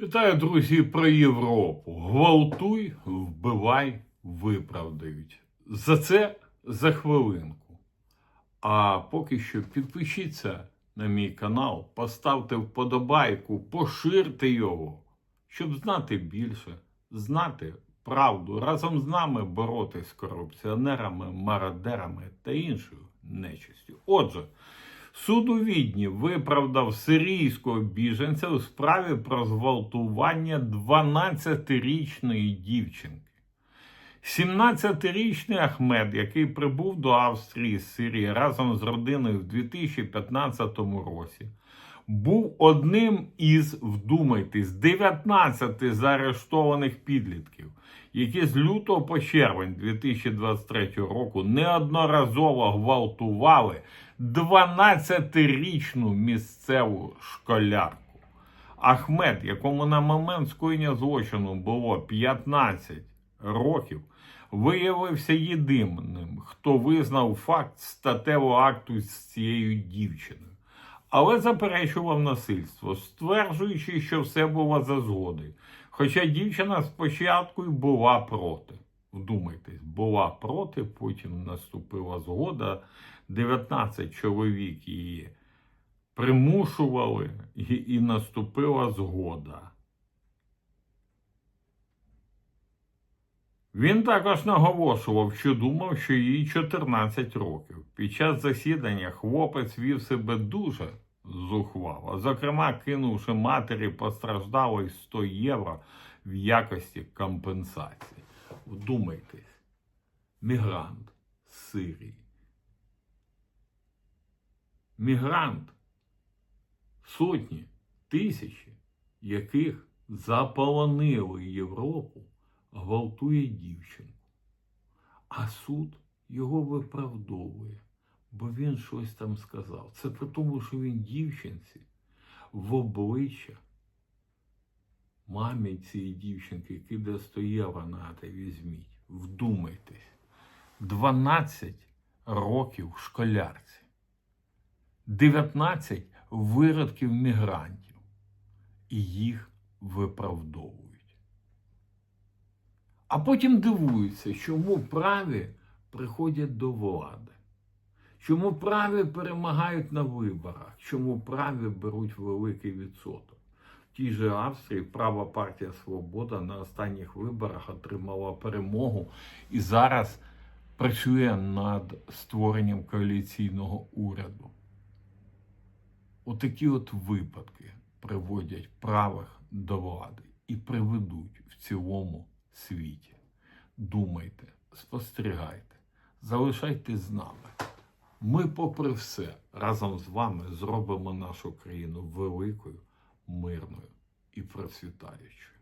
Вітаю, друзі, про Європу. Гвалтуй, вбивай, виправдають. За це за хвилинку. А поки що підпишіться на мій канал, поставте вподобайку, поширте його, щоб знати більше, знати правду, разом з нами боротись з корупціонерами, мародерами та іншою нечистю. Отже, Суд у Відні виправдав сирійського біженця у справі про зґвалтування 12-річної дівчинки. 17-річний Ахмед, який прибув до Австрії з Сирії разом з родиною в 2015 році, був одним із, вдумайтесь, 19 заарештованих підлітків, які з лютого по червень 2023 року неодноразово гвалтували 12-річну місцеву школярку. Ахмед, якому на момент скоєння злочину було 15 років, виявився єдиним, хто визнав факт статевого акту з цією дівчиною. Але заперечував насильство, стверджуючи, що все було за згоди. Хоча дівчина спочатку й була проти. Вдумайтесь, була проти, потім наступила згода. 19 чоловік її примушували, і, і наступила згода. Він також наголошував, що думав, що їй 14 років. Під час засідання хлопець вів себе дуже зухвало, зокрема, кинувши матері постраждалої 100 євро в якості компенсації. Вдумайтесь, мігрант з Сирії. Мігрант, сотні, тисячі, яких заполонили Європу, гвалтує дівчинку. А суд його виправдовує, бо він щось там сказав. Це при тому, що він дівчинці в обличчя мамі цієї дівчинки 100 євро на те візьміть. Вдумайтесь. 12 років школярці. 19 виродків мігрантів. І їх виправдовують. А потім дивуються, чому праві приходять до влади. Чому праві перемагають на виборах, чому праві беруть великий відсоток. В тій же Австрії права партія Свобода на останніх виборах отримала перемогу і зараз працює над створенням коаліційного уряду. Отакі от випадки приводять правих до влади і приведуть в цілому світі. Думайте, спостерігайте, залишайтесь з нами. Ми, попри все, разом з вами зробимо нашу країну великою, мирною і процвітаючою.